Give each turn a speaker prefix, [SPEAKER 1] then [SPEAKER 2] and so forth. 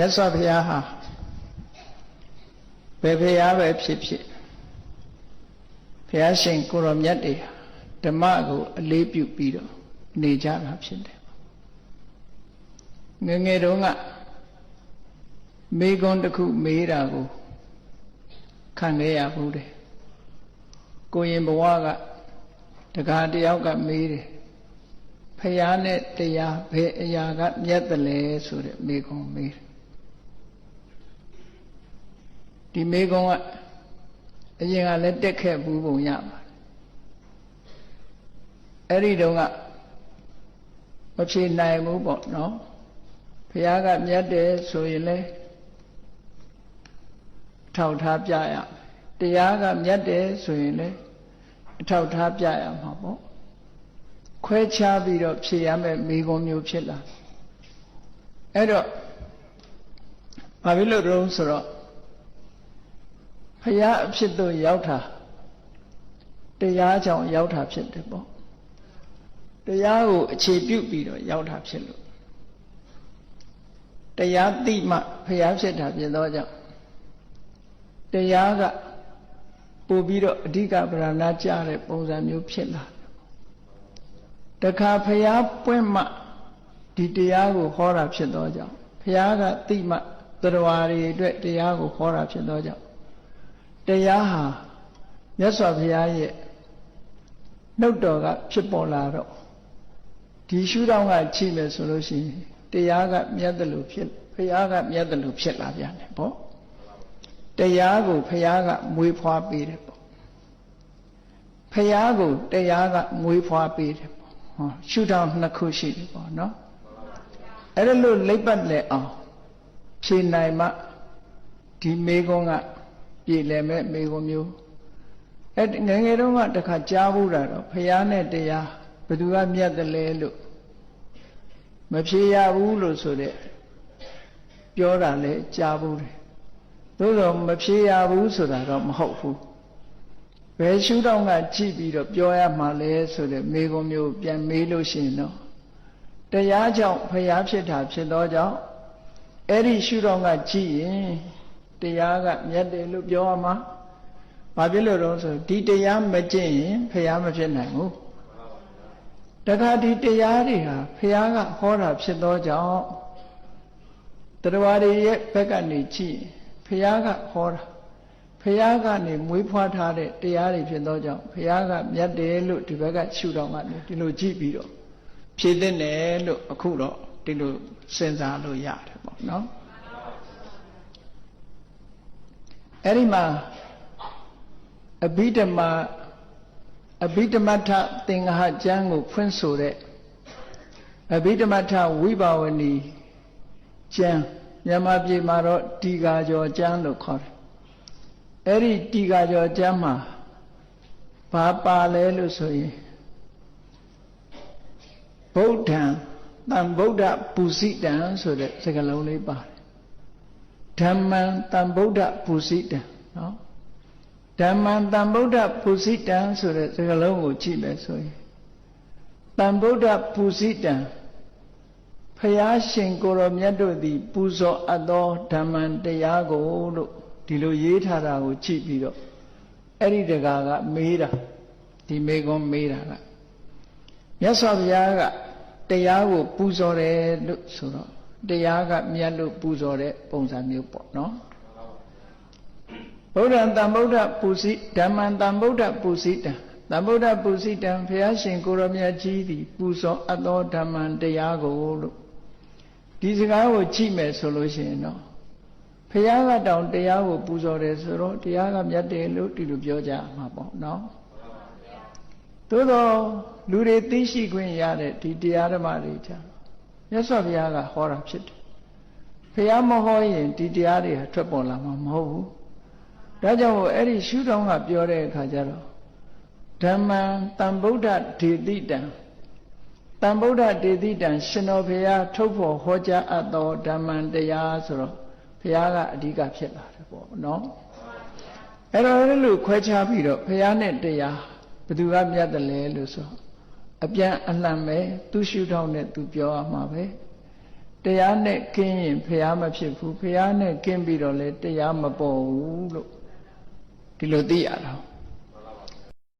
[SPEAKER 1] မြတ်စွာဘုရားဟာဘယ်ဘုရားပဲဖြစ်ဖြစ်ဘုရားရှင်ကိုရောမြတ်တွေဓမ္မကိုအလေးပြုပြီးတော့နေကြတာဖြစ်တယ်ငယ်ငယ်တုန်းကမေကွန်းတစ်ခုမေးတာကိုခံခဲ့ရဘူးတယ်ကိုရင်ဘဝကတကားတယောက်ကမေးတယ်ဖះနဲ့တရားဘယ်အရာကမြတ်တယ်လဲဆိုတဲ့မေကွန်းမေးတယ် ဒီမေကွန်းကအရင်ကလည်းတက်ခဲ့ဘူးပုံရပါတယ်အဲ့ဒီတုန်းကမဖြေနိုင်ဘူးပေါ့နော်ဘုရားကမြတ်တယ်ဆိုရင်လေထောက်ထားပြရတရားကမြတ်တယ်ဆိုရင်လေအထောက်ထားပြရမှာပေါ့ခွဲခြားပြီးတော့ဖြေရမယ်မိဂုံမျိုးဖြစ်လာအဲ့တော့ဘာဖြစ်လို့တုံးဆိုတော့ ဖရာအဖြစ်သို့ရောက်တာတရားကြောင့်ရောက်တာဖြစ်တယ်ပေါ့တရားကိုအခြေပြုပြီးတော့ရောက်တာဖြစ်လို့တရားသိမှဖရာဖြစ်တာဖြစ်သောကြောင့်တရားကပို့ပြီးတော့အဓိကဗရဏကြတဲ့ပုံစံမျိုးဖြစ်လာတခါဖရာပွင့်မှဒီတရားကိုဟောတာဖြစ်သောကြောင့်ဖရာကသိမှတရားတွေအတွက်တရားကိုဟောတာဖြစ်သောကြောင့် တရားဟာမြတ်စွာဘုရားရဲ့နှုတ်တော်ကဖြစ်ပေါ်လာတော့ဒီရှုထောင့်ကကြည့်မယ်ဆိုလို့ရှိရင်တရားကမြတ်တယ်လို့ဖြစ်ဘုရားကမြတ်တယ်လို့ဖြစ်လာပြန်တယ်ပေါ့တရားကိုဘုရားကမွေးဖွားပေးတယ်ပေါ့ဘုရားကိုတရားကမွေးဖွားပေးတယ်ပေါ့ဟောရှုထောင့်နှစ်ခုရှိတယ်ပေါ့နော်အဲ့ဒါလို့လိပ်ပတ်လဲအောင်ဖြေနိုင်မှဒီမေကုန်းက ပြည်လည်မဲ့မေကုန်းမျိုးအဲ့ငယ်ငယ်တုန်းကတခါကြားဘူးတာတော့ဘုရားနဲ့တရားဘယ်သူကမြတ်တယ်လဲလို့မဖြေရဘူးလို့ဆိုတဲ့ပြောတာလဲကြားဘူးတယ်သို့တော့မဖြေရဘူးဆိုတာတော့မဟုတ်ဘူးဘယ်ရှုထောင့်ကကြည့်ပြီးတော့ပြောရမှာလဲဆိုတဲ့မေကုံမျိုးပြန်မေးလို့ရှိရင်တော့တရားကြောင့်ဖျားဖြစ်တာဖြစ်သောကြောင့်အဲ့ဒီရှုထောင့်ကကြည့်ရင် တရားကမြတ်တယ်လို့ပြောရမှာဘာဖြစ်လို့တော့ဆိုဒီတရားမကျင့်ရင်ဖျားမဖြစ်နိုင်ဘူးတခါဒီတရားတွေဟာဖះကဟောတာဖြစ်သောကြောင့်တရားတွေရဲ့ဘက်ကနေကြည့်ဖះကဟောတာဖះကနေမွေးဖွားထားတဲ့တရားတွေဖြစ်သောကြောင့်ဖះကမြတ်တယ်လို့ဒီဘက်ကရှုတော်ကနေဒီလိုကြည့်ပြီးတော့ဖြည့်တဲ့တယ်လို့အခုတော့ဒီလိုစဉ်းစားလို့ရတယ်ပေါ့နော် အဲ့ဒီမှာအဘိဓမ္မာအဘိဓမ္မထသင်္ဃဟကျမ်းကိုဖွင့်ဆိုတဲ့အဘိဓမ္မထဝိဘာဝနီကျမ်းမြန်မာပြည်မှာတော့တီဃာကျော်ကျမ်းလို့ခေါ်တယ်အဲ့ဒီတီဃာကျော်ကျမ်းမှာဘာပါလဲလို့ဆိုရင်ဗုဒ္ဓံတံဗုဒ္ဓပူဇိတံဆိုတဲ့စကားလုံးလေးပါတယ် ဓမ္မံတံဗုဒ္ဓပူဇိတံနော်ဓမ္မံတံဗုဒ္ဓပူဇိတံဆိုတဲ့စကားလုံးကိုကြည့်မယ်ဆိုရင်တံဗုဒ္ဓပူဇိတံဖျားရှင်ကိုရောမြတ်တို့သည် ပူဇော်အပ်သောဓမ္မံတရားကိုလို့ဒီလိုရေးထားတာကိုကြည့်ပြီးတော့အဲ့ဒီတကာကမေးတာဒီမေကွန်မေးတာကမြတ်စွာဘုရားကတရားကိုပူဇော်တယ်လို့ဆိုတော့ တရားကမြတ်လို့ပူဇော်တဲ့ပုံစံမျိုးပေါ့နော်ဗုဒ္ဓံတံဗုဒ္ဓပူဇိဓမ္မံတံဗုဒ္ဓပူဇိတံတံဗုဒ္ဓပူဇိတံဘုရားရှင်ကိုရောမြတ်ကြီးသည်ပူဇော်အပ်သောဓမ္မံတရားကိုလို့ဒီစကားကိုကြည့်မယ်ဆိုလို့ရှိရင်တော့ဘုရားကတောင်တရားကိုပူဇော်တယ်ဆိုတော့တရားကမြတ်တယ်လို့ဒီလိုပြောကြမှာပေါ့နော်သို့တော့လူတွေသိရှိခွင့်ရတဲ့ဒီတရားဓမ္မတွေကြ မြတ်စွာဘုရားကဟောတာဖြစ်တယ်ဘုရားမဟောရင်ဒီတရားတွေထွက်ပေါ်လာမှာမဟုတ်ဘူးဒါကြောင့်အဲ့ဒီရှုထောင့်ကပြောတဲ့အခါကျတော့ဓမ္မံတံဗုဒ္ဓဒေတိတံတံဗုဒ္ဓဒေတိတံရှင်တော်ဘုရားထုတ်ဖို့ဟောကြားအပ်သောဓမ္မံတရားဆိုတော့ဘုရားကအဓိကဖြစ်လာတယ်ပေါ့နော်အဲ့တော့အဲ့လိုခွဲခြားပြီးတော့ဘုရားနဲ့တရားဘယ်သူကမြတ်တယ်လဲလို့ဆို အပြန်အလှန်ပဲသူရှုထောင့်နဲ့သူပြောရမှာပဲတရားနဲ့ကင်းရင်ဖះမဖြစ်ဘူးဖះနဲ့ကင်းပြီးတော့လေတရားမပေါ်ဘူးလို့ဒီလိုသိရတာ